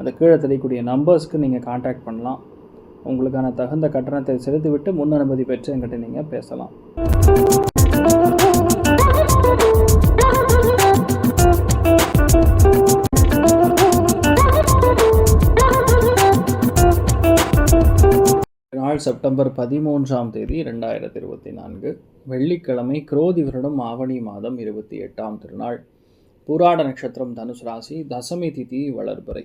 அந்த கீழே தெரியக்கூடிய நம்பர்ஸ்க்கு நீங்கள் காண்டாக்ட் பண்ணலாம். உங்களுக்கான தகுந்த கட்டணத்தை செலுத்திவிட்டு முன் அனுமதி பெற்று என்கிட்ட நீங்கள் பேசலாம். நாள் செப்டம்பர் பதிமூன்றாம் தேதி ரெண்டாயிரத்தி இருபத்தி நான்கு வெள்ளிக்கிழமை குரோதி வருடம் ஆவணி மாதம் இருபத்தி எட்டாம் திருநாள். புராட நட்சத்திரம் தனுசு ராசி தசமி திதி வளர்பறை.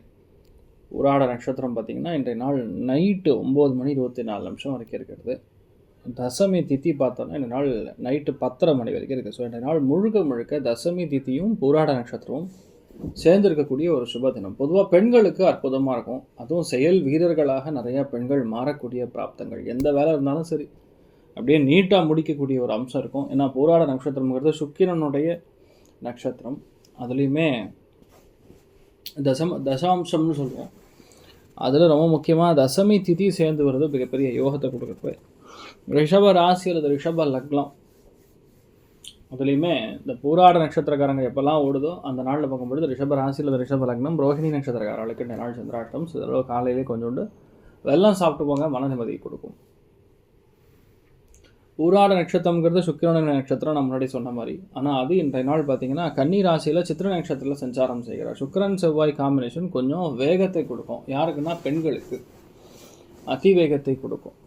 பூராட நட்சத்திரம் பார்த்திங்கன்னா இன்றைய நாள் நைட்டு ஒம்பது மணி இருபத்தி நாலு நிமிஷம் வரைக்கும் இருக்கிறது. தசமி தித்தி பார்த்தோன்னா இந்த நாள் நைட்டு பத்தரை மணி வரைக்கும் இருக்குது. ஸோ இன்றைய நாள் முழுக்க முழுக்க தசமி தித்தியும் பூராட நட்சத்திரமும் சேர்ந்திருக்கக்கூடிய ஒரு சுப தினம். பொதுவாக பெண்களுக்கு அற்புதமாக இருக்கும். அதுவும் செயல் வீரர்களாக நிறையா பெண்கள் மாறக்கூடிய பிராப்தங்கள். எந்த வேலை இருந்தாலும் சரி அப்படியே நீட்டாக முடிக்கக்கூடிய ஒரு அம்சம் இருக்கும். ஏன்னா பூராட நட்சத்திரம்ங்கிறது சுக்கிரனுடைய நட்சத்திரம். அதுலேயுமே தசம தசாம்சம்னு சொல்லுவோம். அதில் ரொம்ப முக்கியமாக தசமி திதி சேர்ந்து வருது மிகப்பெரிய யோகத்தை கொடுக்குறது. ரிஷப ராசி அல்லது ரிஷப லக்னம். அதுலேயுமே இந்த பூராட நட்சத்திரக்காரங்க எப்போல்லாம் ஓடுதோ அந்த நாளில் பார்க்கும்பொழுது ரிஷப ராசி அல்லது ரிஷப லக்னம் ரோஹிணி நட்சத்திரக்காரர்களுக்கு நாள் சந்திராட்டம் சில காலையிலே கொஞ்சோண்டு வெள்ளம் சாப்பிட்டு போங்க மன நிம்மதி கொடுக்கும். ஊராட நட்சத்திரங்கிறது சுக்கிரன நட்சத்திரம் நான் முன்னாடி சொன்ன மாதிரி. ஆனால் அது இன்றைய நாள் பார்த்தீங்கன்னா கன்னி ராசியில் சித்திர நட்சத்திரத்தில் சஞ்சாரம் செய்கிறார். சுக்கிரன் செவ்வாய் காம்பினேஷன் கொஞ்சம் வேகத்தை கொடுக்கும். யாருக்குன்னா பெண்களுக்கு. அதிவேகத்தை கொடுக்கும்.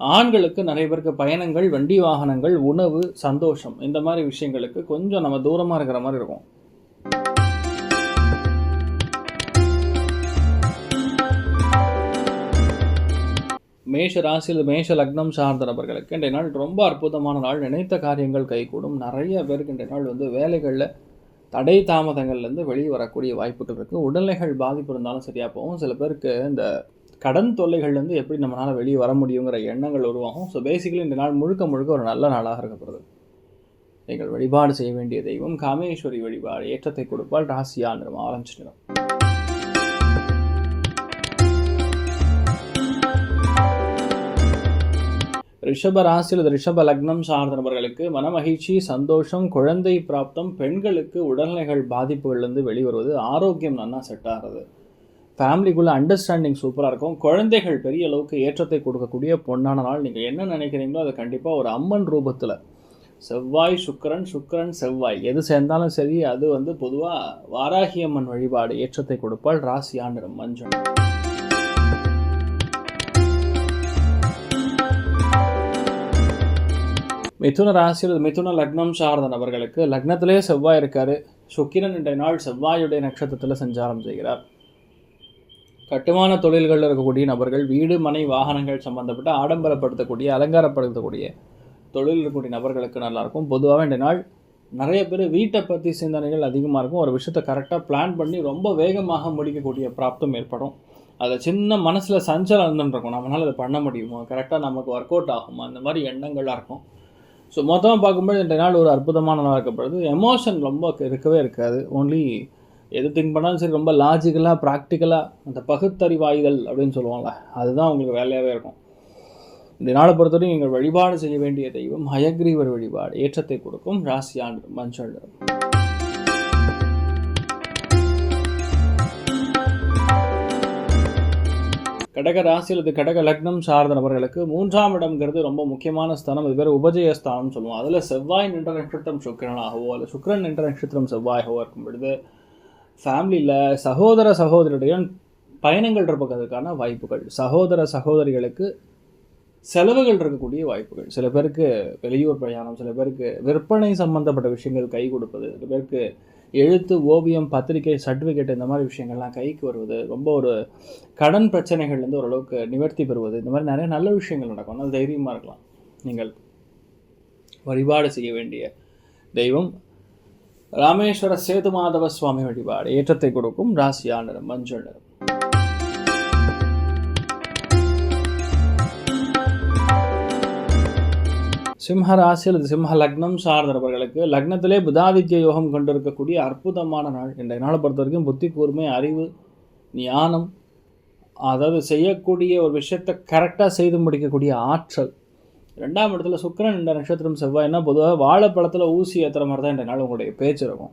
ஆண்களுக்கு நிறைய பேருக்கு பயணங்கள் வண்டி வாகனங்கள் உணவு சந்தோஷம். இந்த மாதிரி விஷயங்களுக்கு கொஞ்சம் நம்ம தூரமாக இருக்கிற மாதிரி இருக்கும். மேஷ ராசியில் மேஷ லக்னம் சார்ந்த நபர்களுக்கு இன்றைய நாள் ரொம்ப அற்புதமான நாள். நினைத்த காரியங்கள் கைகூடும். நிறைய பேருக்கு இன்றைய நாள் வந்து வேலைகளில் தடை தாமதங்கள்லேருந்து வெளியே வரக்கூடிய வாய்ப்புகள் இருக்குது உடல்நிலைகள் பாதிப்பு இருந்தாலும் சரியாக போகும். சில பேருக்கு இந்த கடன் தொல்லைகள்லேருந்து எப்படி நம்மளால் வெளியே வர முடியுங்கிற எண்ணங்கள் உருவாகும். ஸோ பேசிக்கலி இந்த நாள் முழுக்க முழுக்க ஒரு நல்ல நாளாக இருக்கப்படுது நீங்கள் வழிபாடு செய்ய வேண்டிய தெய்வம் காமேஸ்வரி வழிபாடு ஏற்றத்தை கொடுப்பால் ராசியா நிறம் ஆரஞ்சு நிறம். ரிஷப ராசி அல்லது ரிஷப லக்னம் சார்ந்த நபர்களுக்கு மனமகிழ்ச்சி சந்தோஷம் குழந்தை பிராப்தம் பெண்களுக்கு உடல்நிலைகள் பாதிப்புகள்லேருந்து வெளிவருவது ஆரோக்கியம் நல்லா செட் ஆகிறது. ஃபேமிலிக்குள்ளே அண்டர்ஸ்டாண்டிங் சூப்பராக இருக்கும். குழந்தைகள் பெரிய அளவுக்கு ஏற்றத்தை கொடுக்கக்கூடிய பொண்ணான நாள். நீங்கள் என்ன நினைக்கிறீங்களோ அதை கண்டிப்பாக ஒரு அம்மன் ரூபத்தில். செவ்வாய் சுக்கரன் சுக்கரன் செவ்வாய். எது சேர்ந்தாலும் சரி அது வந்து பொதுவாக வாராகி அம்மன் வழிபாடு ஏற்றத்தை கொடுப்பால் ராசி ஆண்டு மஞ்சள். மிதுன ராசி மிதுன லக்னம் சார்ந்த நபர்களுக்கு லக்னத்திலே செவ்வாய் இருக்கார். சுக்கிரன் இன்றைய நாள் செவ்வாயுடைய நட்சத்திரத்தில் சஞ்சாரம் செய்கிறார். கட்டுமான தொழில்களில் இருக்கக்கூடிய நபர்கள் வீடு மனை வாகனங்கள் சம்பந்தப்பட்ட ஆடம்பரப்படுத்தக்கூடிய அலங்காரப்படுத்தக்கூடிய தொழில் இருக்கக்கூடிய நபர்களுக்கு நல்லாயிருக்கும். பொதுவாக இந்த நாள் நிறைய பேர் வீட்டை பற்றி சிந்தனைகள் அதிகமாக இருக்கும். ஒரு விஷயத்தை கரெக்டாக பிளான் பண்ணி ரொம்ப வேகமாக முடிக்கக்கூடிய பிராப்தம் ஏற்படும். அதில் சின்ன மனசில் சஞ்சலம் இருக்கும். நம்மளால் அதை பண்ண முடியுமா? கரெக்டாக நமக்கு ஒர்க் அவுட் ஆகுமா? அந்த மாதிரி எண்ணங்களாக இருக்கும். ஸோ மொத்தமாக பார்க்கும்போது இந்த நாள் ஒரு அற்புதமான நாளாக இருக்கப்படுது எமோஷன் ரொம்ப இருக்கவே இருக்காது. ஓன்லி எது திங்க் பண்ணாலும் சரி ரொம்ப லாஜிக்கலாக ப்ராக்டிக்கலாக அந்த பகுத்தறிவாய்தல் அப்படின்னு சொல்லுவாங்கள்ல அதுதான் உங்களுக்கு வேலையாகவே இருக்கும். இந்த நாளை பொறுத்தவரைக்கும் நீங்கள் வழிபாடு செய்ய வேண்டிய தெய்வம் ஹயக்ரீவர் வழிபாடு ஏற்றத்தை கொடுக்கும் ராசியாண்டு மஞ்சள். கடக ராசி அல்லது கடக லக்னம் சார்ந்த நபர்களுக்கு மூன்றாம் இடம்ங்கிறது ரொம்ப முக்கியமான ஸ்தானம். இது பேர் உபஜய ஸ்தானம்னு சொல்லுவோம். அதில் செவ்வாய் நின்ற நட்சத்திரம் சுக்கிரனாகவோ அல்லது சுக்கிரன் நின்ற நட்சத்திரம் செவ்வாயாகவோ இருக்கும் பொழுது ஃபேமிலியில் சகோதர சகோதரியுடன் பயணங்கள் இருப்பதற்கான வாய்ப்புகள் சகோதர சகோதரிகளுக்கு செலவுகள் இருக்கக்கூடிய வாய்ப்புகள். சில பேருக்கு வெளியூர் பிரயாணம் சில பேருக்கு விற்பனை சம்பந்தப்பட்ட விஷயங்கள் கை கொடுப்பது சில பேருக்கு எழுத்து ஓவியம் பத்திரிகை சர்டிஃபிகேட் இந்த மாதிரி விஷயங்கள்லாம் கைக்கு வருவது ரொம்ப ஒரு கடன் பிரச்சனைகள்லேருந்து ஓரளவுக்கு நிவர்த்தி பெறுவது இந்த மாதிரி நிறைய நல்ல விஷயங்கள் நடக்கும். அது தைரியமாக இருக்கலாம். நீங்கள் வழிபாடு செய்ய வேண்டிய தெய்வம் ராமேஸ்வர சேது மாதவ சுவாமி வழிபாடு ஏற்றத்தை கொடுக்கும் ராசியா நிறம் மஞ்சள் நிறம். சிம்ம ராசி அல்லது சிம்ம லக்னம் சார்ந்தவர்களுக்கு லக்னத்திலே புதாதித்ய யோகம் கொண்டிருக்கக்கூடிய அற்புதமான நாள். இந்த நாளை பொறுத்த வரைக்கும் புத்தி கூர்மை அறிவு ஞானம் அதாவது செய்யக்கூடிய ஒரு விஷயத்தை கரெக்டாக செய்து முடிக்கக்கூடிய ஆற்றல். ரெண்டாம் இடத்துல சுக்கிரன் இந்த நட்சத்திரம் செவ்வாய்னா பொதுவாக வாழைப்பழத்தில் ஊசி ஏற்றுற மாதிரி தான் இந்த நாள் உங்களுடைய பேச்சு இருக்கும்.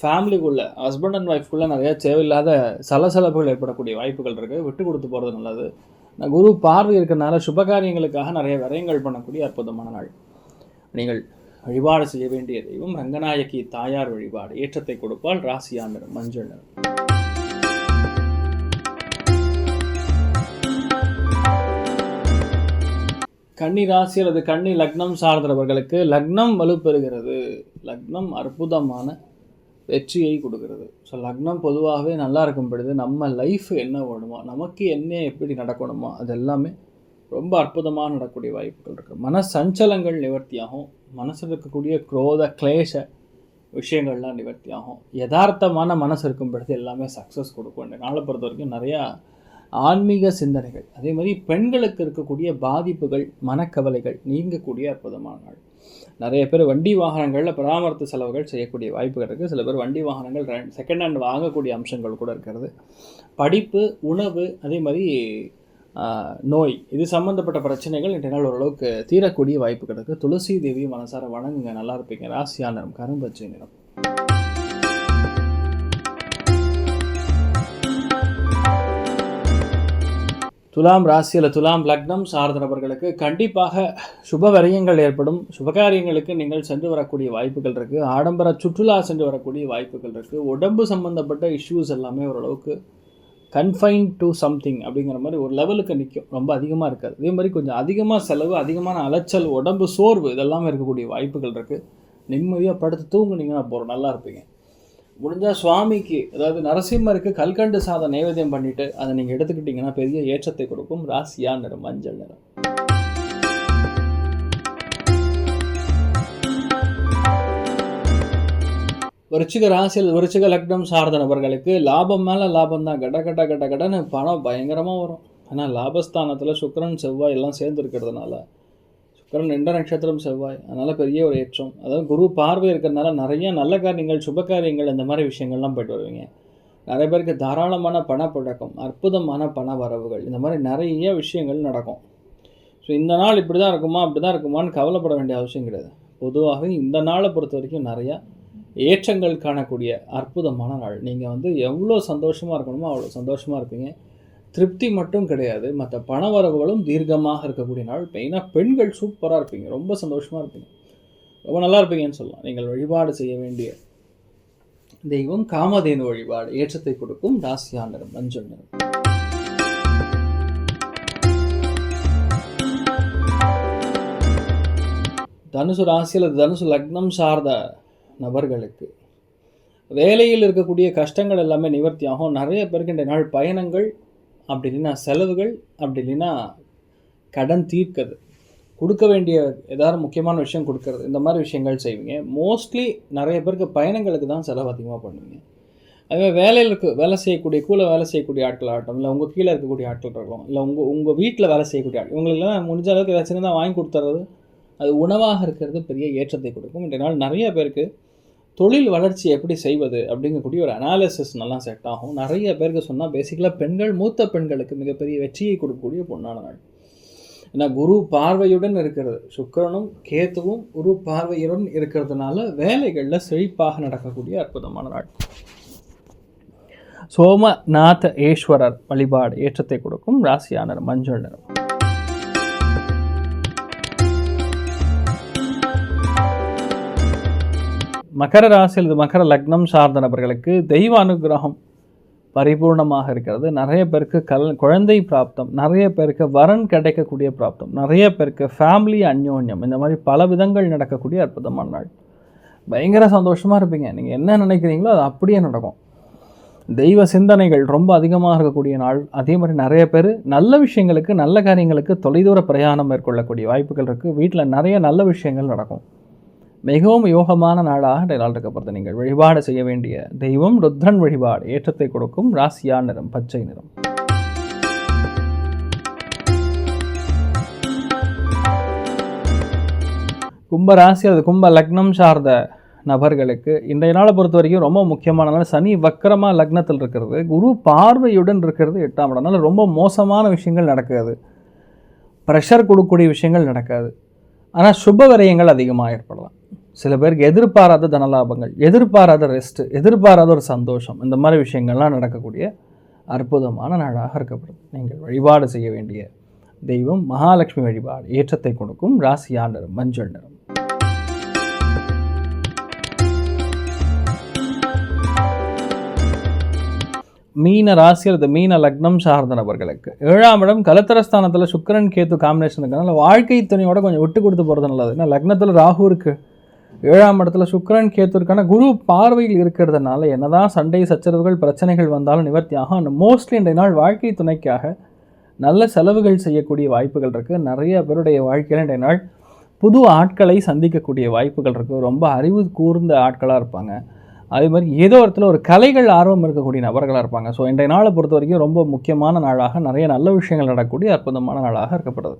ஃபேமிலிக்குள்ளே ஹஸ்பண்ட் அண்ட் ஒய்ஃப்குள்ளே நிறையா தேவையில்லாத சலசலப்புகள் ஏற்படக்கூடிய வாய்ப்புகள் இருக்குது விட்டு கொடுத்து போகிறது நல்லது. குரு பார்வை இருக்கிறனால சுபகாரியங்களுக்காக நிறைய விரயங்கள் பண்ணக்கூடிய அற்புதமான நாள். நீங்கள் வழிபாடு செய்ய வேண்டிய தெய்வம் ரங்கநாயகி தாயார் வழிபாடு. ஏற்றத்தை கொடுப்பால் ராசியா நிறம் மஞ்சள் நிறம். கன்னி ராசி அல்லது கன்னி லக்னம் சார்ந்தவர்களுக்கு லக்னம் வலுப்பெறுகிறது. லக்னம் அற்புதமான வெற்றியை கொடுக்கிறது. ஸோ லக்னம் பொதுவாகவே நல்லா இருக்கும் பொழுது நம்ம லைஃப் என்ன வேணுமோ நமக்கு என்ன எப்படி நடக்கணுமோ அது எல்லாமே ரொம்ப அற்புதமாக நடக்கக்கூடிய வாய்ப்புகள் இருக்குது மன சஞ்சலங்கள் நிவர்த்தியாகும். மனசில் இருக்கக்கூடிய குரோத கிளேஷ விஷயங்கள்லாம் நிவர்த்தியாகும். யதார்த்தமான மனசு இருக்கும் பொழுது எல்லாமே சக்ஸஸ் கொடுக்கும். இந்த நாளை பொறுத்த வரைக்கும் நிறையா ஆன்மீக சிந்தனைகள் அதே மாதிரி பெண்களுக்கு இருக்கக்கூடிய பாதிப்புகள் மனக்கவலைகள் நீங்கக்கூடிய அற்புதமான நாள். நிறைய பேர் வண்டி வாகனங்களில் பராமரித்து செலவுகள் செய்யக்கூடிய வாய்ப்புகள் இருக்குது சில பேர் வண்டி வாகனங்கள் செகண்ட் ஹேண்ட் வாங்கக்கூடிய அம்சங்கள் கூட இருக்கிறது. படிப்பு உணவு அதே மாதிரி நோய் இது சம்மந்தப்பட்ட பிரச்சனைகள் இன்றைய நாள் ஓரளவுக்கு தீரக்கூடிய வாய்ப்பு கிடக்கு துளசி தேவி மனசார வணங்குங்க. நல்லா இருப்பீங்க. ராசியா நிறம் கரும்பச்சை நிறம். துலாம் ராசி அல்லது துலாம் லக்னம் சார்ந்த நபர்களுக்கு கண்டிப்பாக சுப விரயங்கள் ஏற்படும். சுபகாரியங்களுக்கு நீங்கள் சென்று வரக்கூடிய வாய்ப்புகள் இருக்குது ஆடம்பர சுற்றுலா சென்று வரக்கூடிய வாய்ப்புகள் இருக்குது உடம்பு சம்மந்தப்பட்ட இஷ்யூஸ் எல்லாமே ஓரளவுக்கு கன்ஃபைன் டு சம்திங் அப்படிங்கிற மாதிரி ஒரு லெவலுக்கு நிற்கும் ரொம்ப அதிகமாக இருக்காது. அதே மாதிரி கொஞ்சம் அதிகமாக செலவு அதிகமான அலைச்சல் உடம்பு சோர்வு இதெல்லாமே இருக்கக்கூடிய வாய்ப்புகள் இருக்குது நிம்மதியாக படுத்து தூங்குனீங்கன்னா போகிறோம் நல்லா இருப்பீங்க. முடிஞ்சால் சுவாமிக்கு அதாவது நரசிம்மருக்கு கல்கண்டு சாதம் நைவேத்தியம் பண்ணிவிட்டு அதை நீங்கள் எடுத்துக்கிட்டிங்கன்னா பெரிய ஏற்றத்தை கொடுக்கும். ராசியா நிறம்? மஞ்சள் நிறம். விருச்சிக ராசியில் விருச்சிக லக்னம் சார்ந்த நபர்களுக்கு லாபம் மேலே லாபம் தான். கட கட கட கடன்னு பணம் பயங்கரமாக வரும். ஆனால் லாபஸ்தானத்தில் சுக்கரன் செவ்வாய் எல்லாம் சேர்ந்துருக்கிறதுனால இருக்கிறதுனால சுக்கிரன் ரெண்டு நட்சத்திரம் செவ்வாய். அதனால் பெரிய ஒரு ஏற்றம். அதாவது குரு பார்வை இருக்கிறதுனால நிறைய நல்ல காரியங்கள் சுப காரியங்கள் இந்த மாதிரி விஷயங்கள்லாம் போயிட்டு வருவீங்க. நிறைய பேருக்கு தாராளமான பணப்பழக்கம் அற்புதமான பண வரவுகள் இந்த மாதிரி நிறைய விஷயங்கள் நடக்கும். ஸோ இந்த நாள் இப்படி தான் இருக்குமா அப்படி தான் இருக்குமான்னு கவலைப்பட வேண்டிய அவசியம் கிடையாது. பொதுவாகவே இந்த நாளை பொறுத்த வரைக்கும் நிறையா ஏற்றங்கள் காணக்கூடிய அற்புதமான நாள். நீங்கள் வந்து எவ்வளோ சந்தோஷமாக இருக்கணுமோ அவ்வளோ சந்தோஷமாக இருப்பீங்க. திருப்தி மட்டும் கிடையாது. மற்ற பண வரவுகளும் தீர்க்கமாக இருக்கக்கூடிய நாள். மெயினாக பெண்கள் சூப்பராக இருப்பீங்க. ரொம்ப சந்தோஷமாக இருப்பீங்க. ரொம்ப நல்லா இருப்பீங்கன்னு சொல்லலாம். நீங்கள் வழிபாடு செய்ய வேண்டிய தெய்வம் காமதேனு வழிபாடு. ஏற்றத்தை கொடுக்கும் ராசியா நிறம் மஞ்சள் நிறம் தனுசு ராசி அல்லது தனுசு லக்னம் சார்ந்த நபர்களுக்கு வேலையில் இருக்கக்கூடிய கஷ்டங்கள் எல்லாமே நிவர்த்தியாகும் நிறைய பேருக்கு இந்த நாள் பயணங்கள் அப்படி இல்லைன்னா செலவுகள் அப்படி இல்லைன்னா கடன் தீர்க்கிறது. கொடுக்க வேண்டிய ஏதாவது முக்கியமான விஷயம் கொடுக்கறது. இந்த மாதிரி விஷயங்கள் செய்வீங்க. மோஸ்ட்லி நிறைய பேருக்கு பயணங்களுக்கு தான் செலவு அதிகமாக பண்ணுவீங்க. அதுமாதிரி வேலையில் இருக்க வேலை செய்யக்கூடிய கூட வேலை செய்யக்கூடிய ஆட்கள் ஆகட்டும் இல்லை உங்கள் கீழே இருக்கக்கூடிய ஆட்கள் இருக்கலாம் இல்லை உங்கள் உங்கள் வீட்டில் வேலை செய்யக்கூடிய ஆட்கள் இவங்களுக்கெல்லாம் முடிஞ்ச அளவுக்கு ஏதாச்சும் தான் வாங்கி கொடுத்துறது அது உணவாக இருக்கிறது பெரிய ஏற்றத்தை கொடுக்கும். இன்றைய நாள் நிறைய பேருக்கு தொழில் வளர்ச்சி எப்படி செய்வது அப்படிங்கக்கூடிய ஒரு அனாலிசிஸ் நல்லா செட் ஆகும். நிறைய பேருக்கு சொன்னால் பேசிக்கலாக பெண்கள் மூத்த பெண்களுக்கு மிகப்பெரிய வெற்றியை கொடுக்கக்கூடிய பொன்னான நாள். ஏன்னா குரு பார்வையுடன் இருக்கிறது. சுக்கிரனும் கேத்துவும் குரு பார்வையுடன் இருக்கிறதுனால வேலைகளில் செழிப்பாக நடக்கக்கூடிய அற்புதமான நாள். சோமநாத ஈஸ்வரர் வழிபாடு ஏற்றத்தை கொடுக்கும் ராசியானர் மஞ்சள் நிறம். மகர ராசியில் இது மகர லக்னம் சார்ந்த நபர்களுக்கு தெய்வ அனுகிரகம் பரிபூர்ணமாக இருக்கிறது. நிறைய பேருக்கு கல் குழந்தை பிராப்தம் நிறைய பேருக்கு வரன் கிடைக்கக்கூடிய பிராப்தம் நிறைய பேருக்கு ஃபேமிலி அந்யோன்யம். இந்த மாதிரி பல விதங்கள் நடக்கக்கூடிய அற்புதமான நாள். பயங்கர சந்தோஷமாக இருப்பீங்க. நீங்கள் என்ன நினைக்கிறீங்களோ அது அப்படியே நடக்கும். தெய்வ சிந்தனைகள் ரொம்ப அதிகமாக இருக்கக்கூடிய நாள். அதே மாதிரி நிறைய பேர் நல்ல விஷயங்களுக்கு நல்ல காரியங்களுக்கு தொலைதூர பிரயாணம் மேற்கொள்ளக்கூடிய வாய்ப்புகள் இருக்குது வீட்டில் நிறைய நல்ல விஷயங்கள் நடக்கும். மிகவும் யோகமான நாளாக இந்த நாள் இருக்கப்படுது நீங்கள் வழிபாடு செய்ய வேண்டிய தெய்வம் ருத்ரன் வழிபாடு. ஏற்றத்தை கொடுக்கும் ராசியா நிறம் பச்சை நிறம். கும்பராசி அது கும்ப லக்னம் சார்ந்த நபர்களுக்கு இன்றைய நாளை பொறுத்த வரைக்கும் ரொம்ப முக்கியமான நாள். சனி வக்கரமாக லக்னத்தில் இருக்கிறது. குரு பார்வையுடன் இருக்கிறது எட்டாம் இடம்னால ரொம்ப மோசமான விஷயங்கள் நடக்காது. ப்ரெஷர் கொடுக்கக்கூடிய விஷயங்கள் நடக்காது. ஆனால் சுப விரயங்கள் அதிகமாக ஏற்படலாம். சில பேருக்கு எதிர்பாராத தனலாபங்கள் எதிர்பாராத ரெஸ்ட்டு எதிர்பாராத ஒரு சந்தோஷம் இந்த மாதிரி விஷயங்கள்லாம் நடக்கக்கூடிய அற்புதமான நாடாக இருக்கப்படுது நீங்கள் வழிபாடு செய்ய வேண்டிய தெய்வம் மகாலட்சுமி வழிபாடு ஏற்றத்தை கொடுக்கும் ராசியா நிறம் மஞ்சள் நிறம். மீன ராசி அல்லது மீன லக்னம் சார்ந்த நபர்களுக்கு ஏழாம் இடம் கலத்தரஸ்தானத்தில் சுக்கரன் கேத்து காம்பினேஷன் இருக்கனால வாழ்க்கை துணையோட கொஞ்சம் விட்டு கொடுத்து போகிறது நல்லது. ஏன்னா லக்னத்தில் ராகு இருக்குது ஏழாம் இடத்துல சுக்ரன் கேத்துருக்கான குரு பார்வையில் இருக்கிறதுனால என்னதான் சண்டை சச்சரவுகள் பிரச்சனைகள் வந்தாலும் நிவர்த்தி ஆகும் மோஸ்ட்லி இன்றைய நாள் வாழ்க்கை துணைக்காக நல்ல செலவுகள் செய்யக்கூடிய வாய்ப்புகள் இருக்குது நிறைய பேருடைய வாழ்க்கையில் இன்றைய நாள் புது ஆட்களை சந்திக்கக்கூடிய வாய்ப்புகள் இருக்குது ரொம்ப அறிவு கூர்ந்த ஆட்களாக இருப்பாங்க. அதே மாதிரி ஏதோ இடத்துல ஒரு கலைகள் ஆர்வம் இருக்கக்கூடிய நபர்களாக இருப்பாங்க. ஸோ இன்றைய நாளை பொறுத்த வரைக்கும் ரொம்ப முக்கியமான நாளாக நிறைய நல்ல விஷயங்கள் நடக்கக்கூடிய அற்புதமான நாளாக இருக்கப்படுது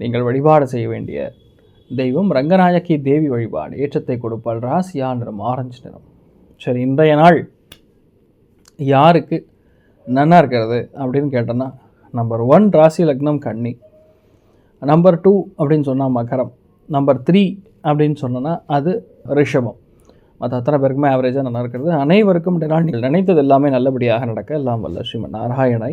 நீங்கள் வழிபாடு செய்ய வேண்டிய தெய்வம் ரங்கநாயகி தேவி வழிபாடு. ஏற்றத்தை கொடுப்பாள். ராசியா நிறம் ஆரஞ்சு நிறம். சரி இன்றைய நாள் யாருக்கு நன்னா இருக்கிறது அப்படின்னு கேட்டோன்னா நம்பர் ஒன் ராசி லக்னம் கன்னி. நம்பர் டூ அப்படின்னு சொன்னால் மகரம். நம்பர் த்ரீ அப்படின்னு சொன்னோன்னா அது ரிஷபம். மற்ற அத்தனை பேருக்குமே ஆவரேஜாக நல்லா இருக்கிறது. அனைவருக்கும் நாள் நீங்கள் நினைத்தது எல்லாமே நல்லபடியாக நடக்க. எல்லாம் வல்ல. ஸ்ரீமன் நாராயணை